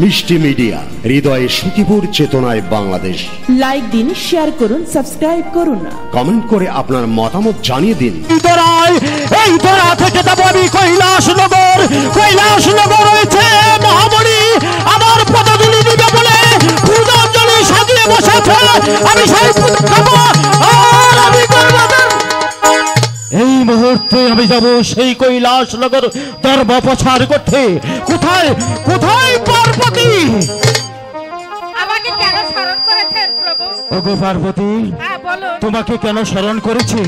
মিষ্টি মিডিয়া হৃদয়ে সুখীপুর চেতনায় বাংলাদেশ। লাইক দিন শেয়ার করুন সাবস্ক্রাইব করুন কমেন্ট করে আপনার মতামত জানিয়ে দিন। এই তোরা থেকে যাব আমি কৈলাস নগর কৈলাস নগর রয়েছে মহামণি। আমার পদগুলি দিবে বলে পূজাঞ্জলি সাজিয়ে বসেছে। আমি সেই খাব আর আমি করব। এই মুহূর্তে আমি যাব সেই কৈলাস নগর ধর্ম প্রচার করতে কোথায়? কোথায় পার্বতী? আমাকে কেন স্মরণ করেছেন প্রভু? ওগো পার্বতী হ্যাঁ তোমাকে কেন স্মরণ করেছি?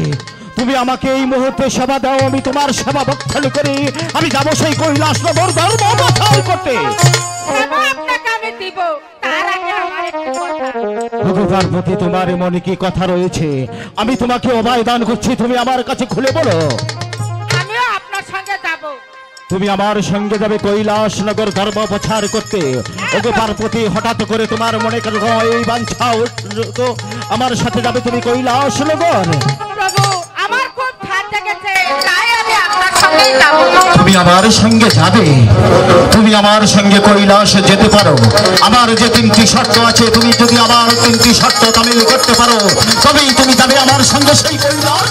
তুমি আমাকে এই মুহূর্তে সেবা দাও আমি তোমার সেবা ভক্ষণ করি। আমি যাব সেই কৈলাস নগর ধর্ম প্রচার করতে সেবা আপনাকে আমি দিব। ওগো পার্বতী তোমার মনে কি কথা রয়েছে? আমি তোমাকে অভয় দান করছি তুমি আমার কাছে খুলে বলো। আমিও আপনার সঙ্গে যাব। তুমি আমার সঙ্গে যাবে কৈলাস নগর ধর্ম প্রচার করতে। ওগো পার্বতী হঠাৎ করে তোমার মনে এই বাঞ্ছা? আমার সাথে যাবে তুমি কৈলাস নগর প্রভু আমার খুব ঠান্ডা তুমি আমার সঙ্গে যাবে। তুমি আমার সঙ্গে কৈলাস যেতে পারো। আমার যে তিনটি শর্ত আছে তুমি যদি আমার তিনটি শর্ত তামিল করতে পারো তবেই তুমি যাবে আমার সঙ্গে সেই কৈলাস।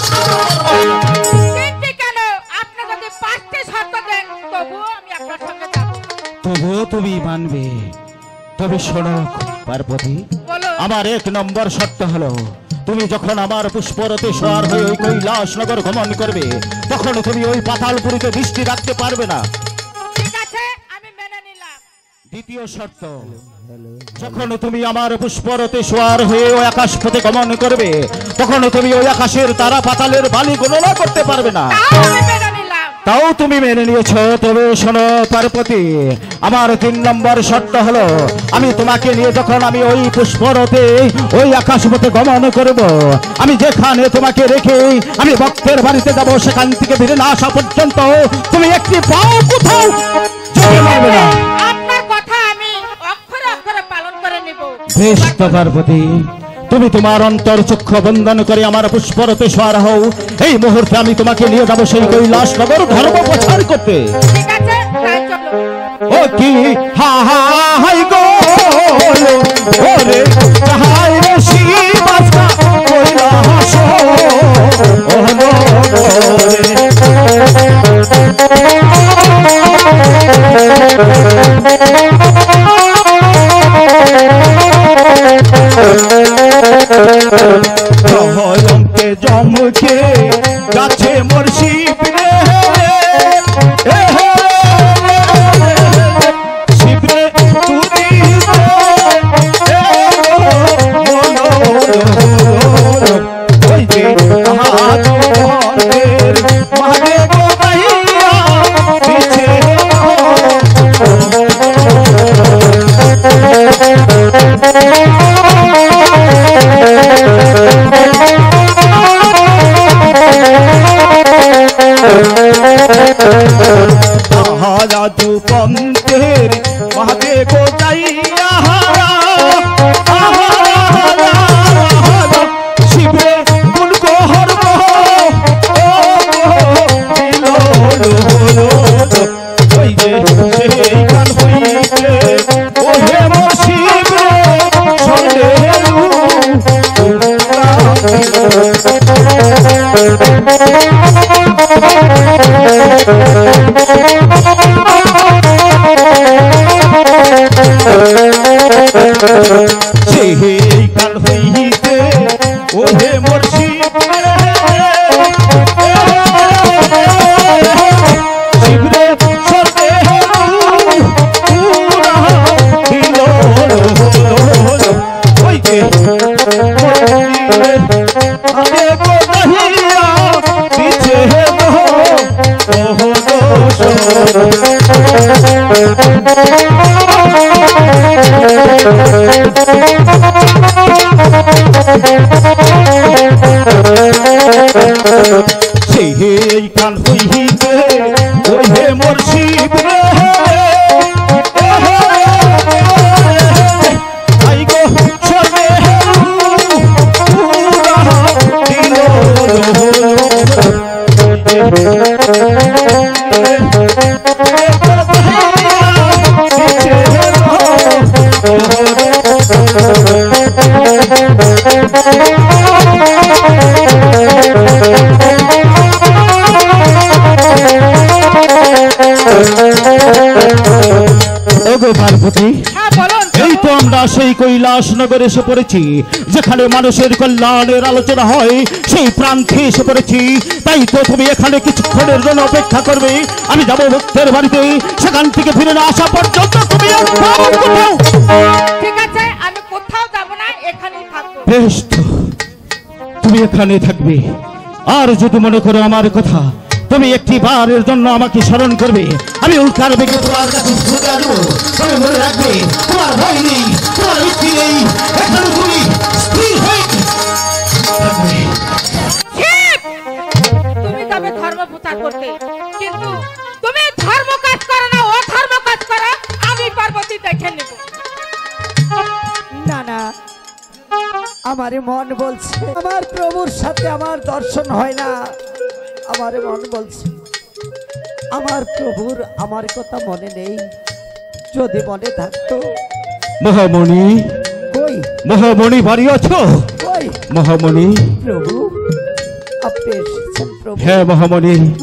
তিনটি কেন? আপনি যদি পাঁচটি শর্ত দেন তবুও আমি আপনার সঙ্গে যাব। তবুও তুমি মানবে। তবে শোনো পার্বতী আমার এক নম্বর শর্ত হলো তুমি যখন আমার পুষ্পরতে সোয়ার হয়ে ওই কৈলাসনগর গমন করবে তখন তুমি ওই পাতালপুরীতে দৃষ্টি রাখতে পারবে না। দ্বিতীয় শর্ত যখন তুমি আমার পুষ্পরতে সোয়ার হয়ে ওই আকাশ পথে গমন করবে তখন তুমি ওই আকাশের তারা পাতালের বালি গণনা করতে পারবে না। তাও তুমি মেনে নিয়েছো তবে শোনো পার্বতী আমার তিন নম্বর শর্ত হলো আমি তোমাকে নিয়ে যখন আমি ওই পুষ্পরতে ওই আকাশ পথে গমন করব আমি যেখানে তোমাকে রেখে আমি ভক্তের বাড়িতে যাব সেখান থেকে ফিরে না আসা পর্যন্ত তুমি একটি পাও কোথাও না। আপনার কথা আমি অক্ষরে অক্ষরে পালন করে নিব। বেশ তো পার্বতী তুমি তোমার অন্তর চক্ষু বন্দন করে আমার পুষ্পরতে সোয়ার হও। এই মুহূর্তে আমি তোমাকে নিয়ে যাব সেই কৈলাস নগর ধর্ম প্রচার করতে ও কি? হা হা হাই গো ওরে হাই রে শিবাসা কইলা ও গো রে জমকে জমকে গাছে রাজু পন্থের মাঝে গো যাইয়া শিবে কোন গোহর ওই যে সেই গান হইতে ওহে মোর শিব রে সন্দেহ সেই সেই নগরে এসে পড়েছি যেখানে মানুষের কল্যাণের আলোচনা হয় সেই প্রান্তে এসে পড়েছি। তাই তো তুমি এখানে কিছুক্ষণের জন্য অপেক্ষা করবে। আমি যাব ভক্তের বাড়িতে সেখান থেকে ফিরে না আসা পর্যন্ত তুমি আর কোথাও কোথাও ঠিক আছে আমি কোথাও যাব না এখানেই থাকব। বেশ তুমি এখানে থাকবে। আর যদি মনে করো আমার কথা তুমি একটি বারের জন্য আমাকে স্মরণ করবে। আমি উল্কার বেগে তোমার কাছে মনে রাখবে তোমার ভয় নেই তোমার ভিত্তি নেই। এখানে তুমি স্থির হয়ে তুমি ধর্ম প্রচার করতে কিন্তু তুমি ধর্ম কাজ করো না ও ধর্ম কাজ করো আমি পার্বতী দেখে নেব। না না আমার মন বলছে আমার প্রভুর সাথে আমার দর্শন হয় না। আমার মন বলছে। আমার প্রভুর আমার কথা মনে নেই। যদি মনে থাকতো। মহামণি কই? মহামণি বাড়ি আছো? কই? মহামণি। প্রভু আপনি এসেছেন প্রভু। হ্যাঁ মহামণি।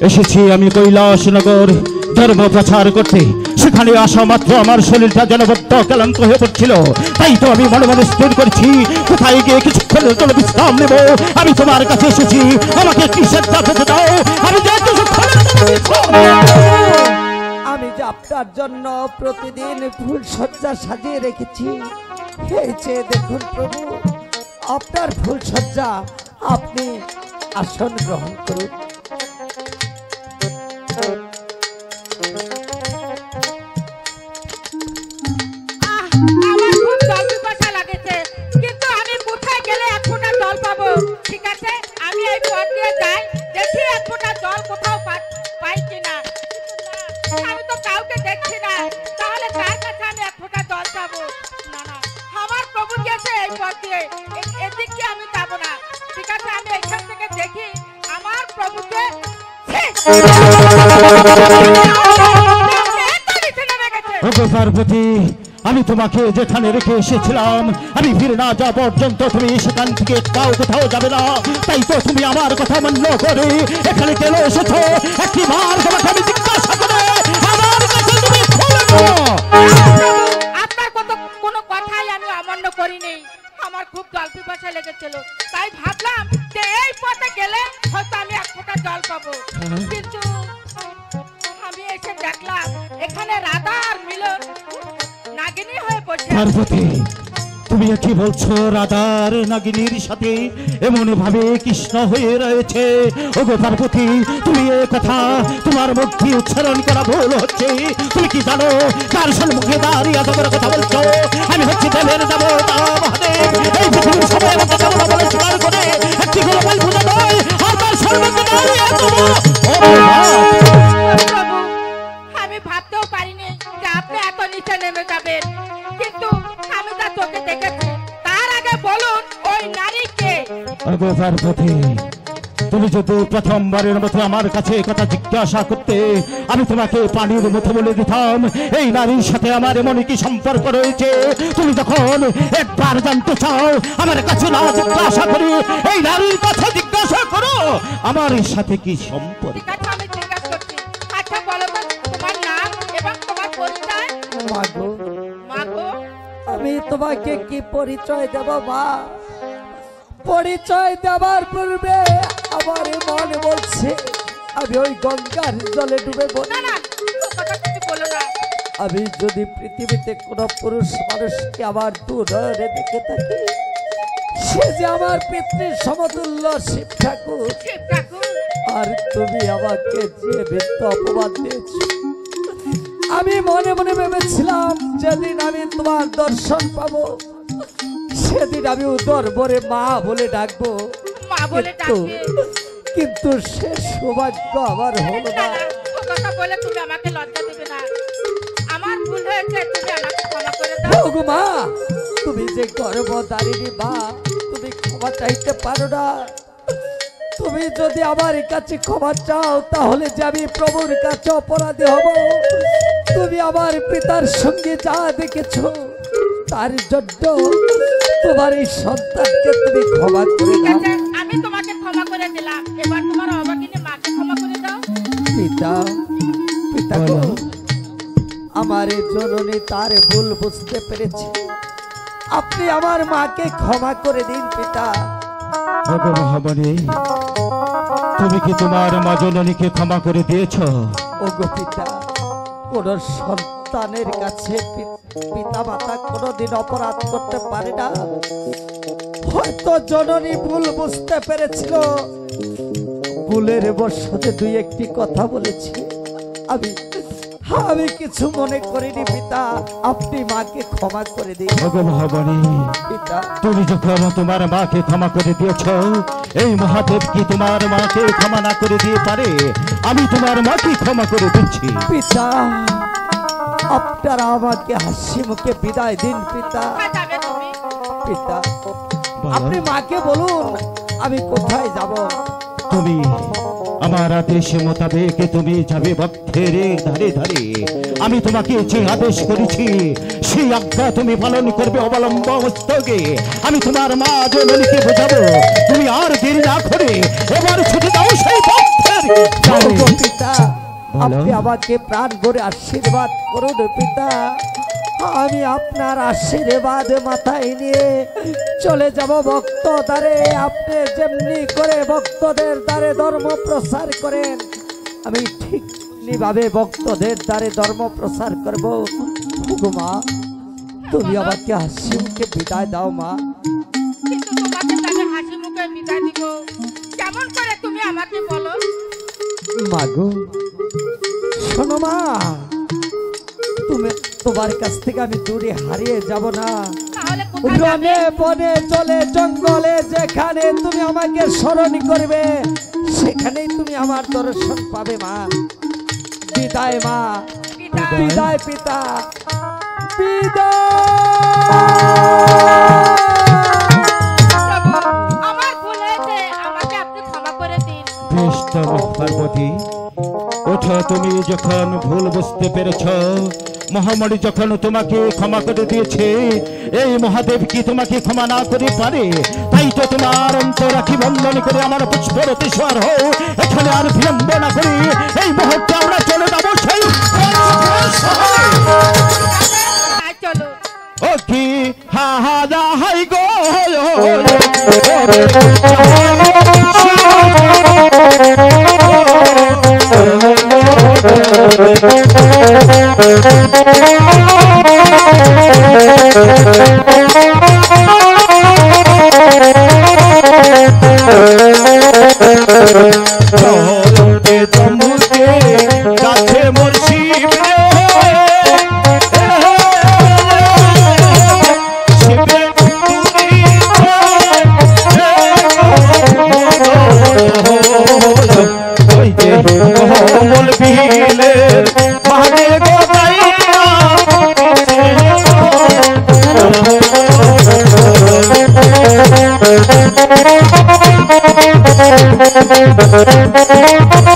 এসেছি আমি কৈলাসনগর। ধর্ম প্রচার করতে সেখানে আসা মাত্র আমার শরীরটা যেন বড্ড ক্লান্ত হয়ে পড়ছিল। তাই তো আমি মনে মনে স্থির করছি। কোথায় গিয়ে কিছুক্ষণের জন্য বিশ্রাম নেব? আমি তোমার কাছে এসেছি। আমাকে একটি শ্রদ্ধা পেতে দাও? আমি আমি যে আপনার জন্য প্রতিদিন ফুল সজ্জা সাজিয়ে রেখেছি। যে দেখুন প্রভু। আপনার ফুল সজ্জা আপনি আসন গ্রহণ করুন। আমি তোমাকে যেখানে রেখে এসেছিলাম, আমি ফিরে না যাওয়া পর্যন্ত তুমি সেখান থেকে কাউ কোথাও যাবে না। তাই তো তুমি আমার কথা মান্য করে এখানে কেন এসেছ? একটি মার তোমাকে আমি জিজ্ঞাসা করে আমার তুমি আপনার কোনো কথাই আমি অমান্য করিনি। আমার খুব পিপাসা লেগেছিল। পার্বতী, তুমি কি বলছো রাধার নাগিনীর সাথে এমন ভাবে কৃষ্ণ হয়ে রয়েছে। ওগো পার্বতী, তুমি এ কথা তোমার মধ্যে উচ্চারণ করা ভুল হচ্ছে। তুমি কি জানো কার সম্মুখে দাঁড়িয়ে তোমার কথা বলছো? আমি হচ্ছি দেবের মহাদেব। এই পৃথিবীর সবাই বলে স্বীকার করে, একটি নয়, আর তার দাঁড়িয়ে নিচে নেমে যাবেন। কিন্তু আমি তা চোখে দেখেছি। তার আগে বলুন ওই নারীকে। ওগো পার্বতী তুমি যদি প্রথমবারের মতো আমার কাছে কথা জিজ্ঞাসা করতে আমি তোমাকে পানির মতো বলে দিতাম এই নারীর সাথে আমার এমন কি সম্পর্ক রয়েছে? তুমি যখন একবার জানতে চাও আমার কাছে না জিজ্ঞাসা করি এই নারীর কথা জিজ্ঞাসা করো আমার সাথে কি সম্পর্ক? তোমাকে কি পরিচয় দেব মা? পরিচয় দেওয়ার পূর্বে আমার মন বলছে আমি ওই গঙ্গার জলে ডুবে আমি যদি পৃথিবীতে কোনো পুরুষ মানুষকে আমার দূরে দেখে থাকি সে যে আমার পিতৃ সমতুল্য শিব ঠাকুর আর তুমি আমাকে যে মিথ্যা অপমান দিয়েছ আমি মনে মনে ভেবেছিলাম যেদিন আমি তোমার দর্শন পাবো সেদিন আমি উদর ভরে মা বলে ডাকবো। মা বলে কিন্তু সে সৌভাগ্য আমার হলো না। কথা বলে তুমি আমাকে লজ্জা দেবে না। আমার ভুল হয়েছে তুমি আমাকে ক্ষমা করে দাও। মা তুমি যে গর্ভধারিণী মা তুমি ক্ষমা চাইতে পারো না। তুমি যদি আমার কাছে ক্ষমা চাও তাহলে যে আমি প্রভুর কাছে অপরাধী হব। তুমি আমার পিতার সঙ্গে যা দেখেছ তার জন্য তোমার এই সন্তানকে তুমি ক্ষমা করে দাও। আমি তোমাকে ক্ষমা করে দিলাম। এবার তোমার অবাগিনী মাকে ক্ষমা করে দাও। পিতা পিতা আমার এই জননী তার ভুল বুঝতে পেরেছে। আপনি আমার মাকে ক্ষমা করে দিন পিতা। মহামণি তুমি কি তোমার মা জননীকে ক্ষমা করে দিয়েছ? ওগো পিতা। কোন সন্তানের কাছে পিতা মাতা কোনোদিন অপরাধ করতে পারে না। হয়তো জননী ভুল বুঝতে পেরেছিল। ভুলের বর্ষতে দুই একটি কথা বলেছি। আমি আমি কিছু মনে করিনি পিতা। আপনি মাকে ক্ষমা করে দিন। পিতা। তুমি যখন তোমার মাকে ক্ষমা করে দিয়েছ এই মহাদেব কি তোমার মাকে ক্ষমা না করে দিয়ে পারে? আমি তোমার মাকে ক্ষমা করে দিচ্ছি। পিতা আপনারা আমাকে হাসি মুখে বিদায় দিন পিতা। পিতা আপনি মাকে বলুন আমি কোথায় যাব? তুমি আমার আদেশ মোতাবেক তুমি যাবে ভক্তের ধারে ধারে। আমি তোমাকে যে আদেশ করেছি সেই আজ্ঞা তুমি পালন করবে অবলম্ব মস্তকে আমি তোমার মা জননীকে বোঝাবো তুমি আর দেরি না করে এবার ছুটে দাও সেই ভক্তের পিতা আপনি আমাকে প্রাণ ভরে আশীর্বাদ করুন পিতা। আমি আপনার আশীর্বাদ মাথায় নিয়ে চলে যাব ভক্ত দ্বারে আপনি যেমনি করে ভক্তদের দ্বারে ধর্ম প্রসার করেন আমি ঠিক ভাবে ভক্তদের দ্বারে ধর্ম প্রসার করব। মা তুমি আমাকে হাসি মুখে বিদায় দাও মা। মাগো শোনো মা তুমি তোমার কাছ থেকে আমি দূরে হারিয়ে যাব না। রনে বনে চলে জঙ্গলে যেখানে তুমি আমাকে স্মরণ করবে সেখানেই তুমি আমার দর্শন পাবে মা। বিদায় মা। বিদায়। পিতা বিদায় প্রভু আমার ভুল হয়েছে আমাকে আপনি ক্ষমা করে দিন। বেশ তবে পার্বতী ওঠো তুমি যখন ভুল বুঝতে পেরেছ মহামণি যখন তোমাকে ক্ষমা করে দিয়েছে এই মহাদেব কি তোমাকে ক্ষমা না করে পারে? তাই তো তোমার অন্তর রাখি বন্ধন করে আমার পুষ্পরতি সোয়ার হও। এখানে আর বিলম্ব না করি এই মুহূর্তে আমরা চলে যাব সেই ও কি? হা হা দা হাই গো Oh. Thank